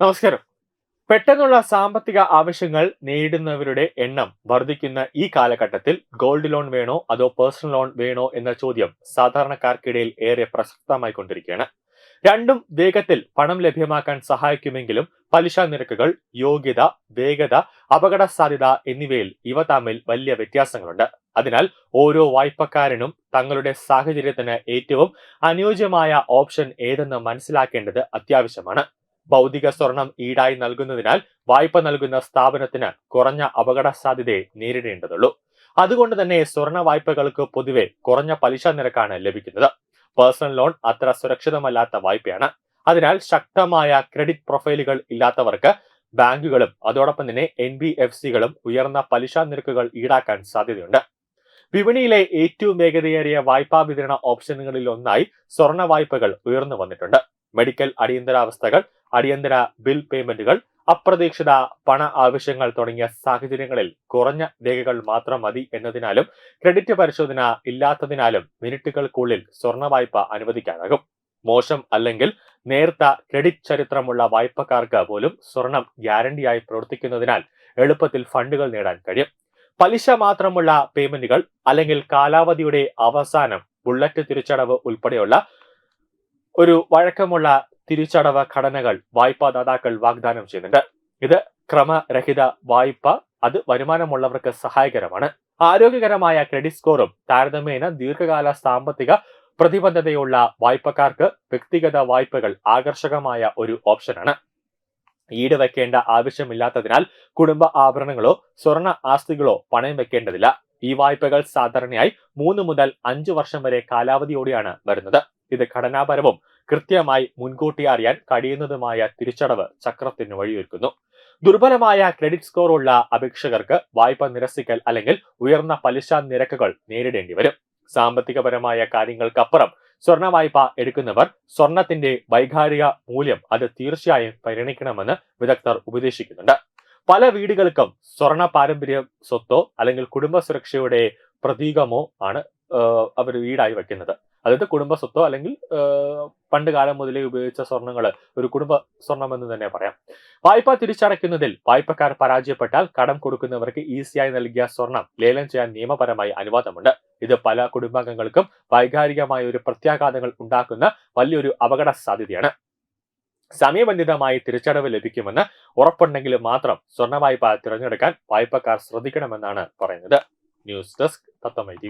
നമസ്കാരം. പെട്ടെന്നുള്ള സാമ്പത്തിക ആവശ്യങ്ങൾ നേരിടുന്നവരുടെ എണ്ണം വർദ്ധിക്കുന്ന ഈ കാലഘട്ടത്തിൽ ഗോൾഡ് ലോൺ വേണോ അതോ പേഴ്സണൽ ലോൺ വേണോ എന്ന ചോദ്യം സാധാരണക്കാർക്കിടയിൽ ഏറെ പ്രസക്തമായി കൊണ്ടിരിക്കുകയാണ്. രണ്ടും വേഗത്തിൽ പണം ലഭ്യമാക്കാൻ സഹായിക്കുമെങ്കിലും പലിശ നിരക്കുകൾ യോഗ്യത വേഗത അപകട സാധ്യത എന്നിവയിൽ ഇവ തമ്മിൽ വലിയ വ്യത്യാസങ്ങളുണ്ട്. അതിനാൽ ഓരോ വായ്പക്കാരനും തങ്ങളുടെ സാഹചര്യത്തിന് ഏറ്റവും അനുയോജ്യമായ ഓപ്ഷൻ ഏതെന്ന് മനസ്സിലാക്കേണ്ടത് അത്യാവശ്യമാണ്. ഭൗതിക സ്വർണം ഈടായി നൽകുന്നതിനാൽ വായ്പ നൽകുന്ന സ്ഥാപനത്തിന് കുറഞ്ഞ അപകട സാധ്യതയെ നേരിടേണ്ടതുള്ളൂ. അതുകൊണ്ട് തന്നെ സ്വർണ വായ്പകൾക്ക് പൊതുവെ കുറഞ്ഞ പലിശ നിരക്കാണ് ലഭിക്കുന്നത്. പേഴ്സണൽ ലോൺ അത്ര സുരക്ഷിതമല്ലാത്ത വായ്പയാണ്. അതിനാൽ ശക്തമായ ക്രെഡിറ്റ് പ്രൊഫൈലുകൾ ഇല്ലാത്തവർക്ക് ബാങ്കുകളും അതോടൊപ്പം തന്നെ എൻ ബി എഫ് സികളും ഉയർന്ന പലിശ നിരക്കുകൾ ഈടാക്കാൻ സാധ്യതയുണ്ട്. വിപണിയിലെ ഏറ്റവും വേഗതയേറിയ വായ്പാ വിതരണ ഓപ്ഷനുകളിൽ ഒന്നായി സ്വർണ വായ്പകൾ ഉയർന്നു വന്നിട്ടുണ്ട്. മെഡിക്കൽ അടിയന്തരാവസ്ഥകൾ അടിയന്തര ബിൽ പേയ്മെന്റുകൾ അപ്രതീക്ഷിത പണ ആവശ്യങ്ങൾ തുടങ്ങിയ സാഹചര്യങ്ങളിൽ കുറഞ്ഞ രേഖകൾ മാത്രം മതി എന്നതിനാലും ക്രെഡിറ്റ് പരിശോധന ഇല്ലാത്തതിനാലും മിനിറ്റുകൾക്കുള്ളിൽ സ്വർണ വായ്പ അനുവദിക്കാനാകും. മോശം അല്ലെങ്കിൽ നേർത്ത ക്രെഡിറ്റ് ചരിത്രമുള്ള വായ്പക്കാർക്ക് പോലും സ്വർണം ഗ്യാരണ്ടിയായി പ്രവർത്തിക്കുന്നതിനാൽ എളുപ്പത്തിൽ ഫണ്ടുകൾ നേടാൻ കഴിയും. പലിശ മാത്രമുള്ള പേയ്മെന്റുകൾ അല്ലെങ്കിൽ കാലാവധിയുടെ അവസാനം ബുള്ളറ്റ് തിരിച്ചടവ് ഉൾപ്പെടെയുള്ള ഒരു വഴക്കമുള്ള തിരിച്ചടവ് ഘടനകൾ വായ്പാദാതാക്കൾ വാഗ്ദാനം ചെയ്യുന്നുണ്ട്. ഇത് ക്രമരഹിത വായ്പ അത് വരുമാനമുള്ളവർക്ക് സഹായകരമാണ്. ആരോഗ്യകരമായ ക്രെഡിറ്റ് സ്കോറും താരതമ്യേന ദീർഘകാല സാമ്പത്തിക പ്രതിബദ്ധതയുള്ള വായ്പക്കാർക്ക് വ്യക്തിഗത വായ്പകൾ ആകർഷകമായ ഒരു ഓപ്ഷനാണ്. ഈട് വെക്കേണ്ട ആവശ്യമില്ലാത്തതിനാൽ കുടുംബ ആഭരണങ്ങളോ സ്വർണ ആസ്തികളോ പണയം വെക്കേണ്ടതില്ല. ഈ വായ്പകൾ സാധാരണയായി മൂന്ന് മുതൽ അഞ്ചു വർഷം വരെ കാലാവധിയോടെയാണ് വരുന്നത്. ഇത് ഘടനാപരവും കൃത്യമായി മുൻകൂട്ടി അറിയാൻ കഴിയുന്നതുമായ തിരിച്ചടവ് ചക്രത്തിന് വഴിയൊരുക്കുന്നു. ദുർബലമായ ക്രെഡിറ്റ് സ്കോർ ഉള്ള അപേക്ഷകർക്ക് വായ്പ നിരസിക്കൽ അല്ലെങ്കിൽ ഉയർന്ന പലിശ നിരക്കുകൾ നേരിടേണ്ടി വരും. സാമ്പത്തികപരമായ കാര്യങ്ങൾക്കപ്പുറം സ്വർണ വായ്പ എടുക്കുന്നവർ സ്വർണത്തിന്റെ വൈകാരിക മൂല്യം അത് തീർച്ചയായും പരിഗണിക്കണമെന്ന് വിദഗ്ധർ ഉപദേശിക്കുന്നുണ്ട്. പല വീടുകൾക്കും സ്വർണ പാരമ്പര്യ സ്വത്തോ അല്ലെങ്കിൽ കുടുംബ സുരക്ഷയുടെ പ്രതീകമോ ആണ് അവർ വീടായി വെക്കുന്നത് അതായത് കുടുംബ സ്വത്തോ അല്ലെങ്കിൽ പണ്ട് കാലം മുതലേ ഉപയോഗിച്ച സ്വർണങ്ങൾ ഒരു കുടുംബ സ്വർണം എന്ന് തന്നെ പറയാം. വായ്പ തിരിച്ചടയ്ക്കുന്നതിൽ വായ്പക്കാർ പരാജയപ്പെട്ടാൽ കടം കൊടുക്കുന്നവർക്ക് ഈസിയായി നൽകിയ സ്വർണം ലേലം ചെയ്യാൻ നിയമപരമായി അനുവാദമുണ്ട്. ഇത് പല കുടുംബാംഗങ്ങൾക്കും വൈകാരികമായ ഒരു പ്രത്യാഘാതങ്ങൾ ഉണ്ടാക്കുന്ന വലിയൊരു അപകട സാധ്യതയാണ്. സമയബന്ധിതമായി തിരിച്ചടവ് ലഭിക്കുമെന്ന് ഉറപ്പുണ്ടെങ്കിൽ മാത്രം സ്വർണ വായ്പ തിരഞ്ഞെടുക്കാൻ വായ്പക്കാർ ശ്രദ്ധിക്കണമെന്നാണ് പറയുന്നത്. ന്യൂസ് ഡെസ്ക് തത്തമ്മ ടി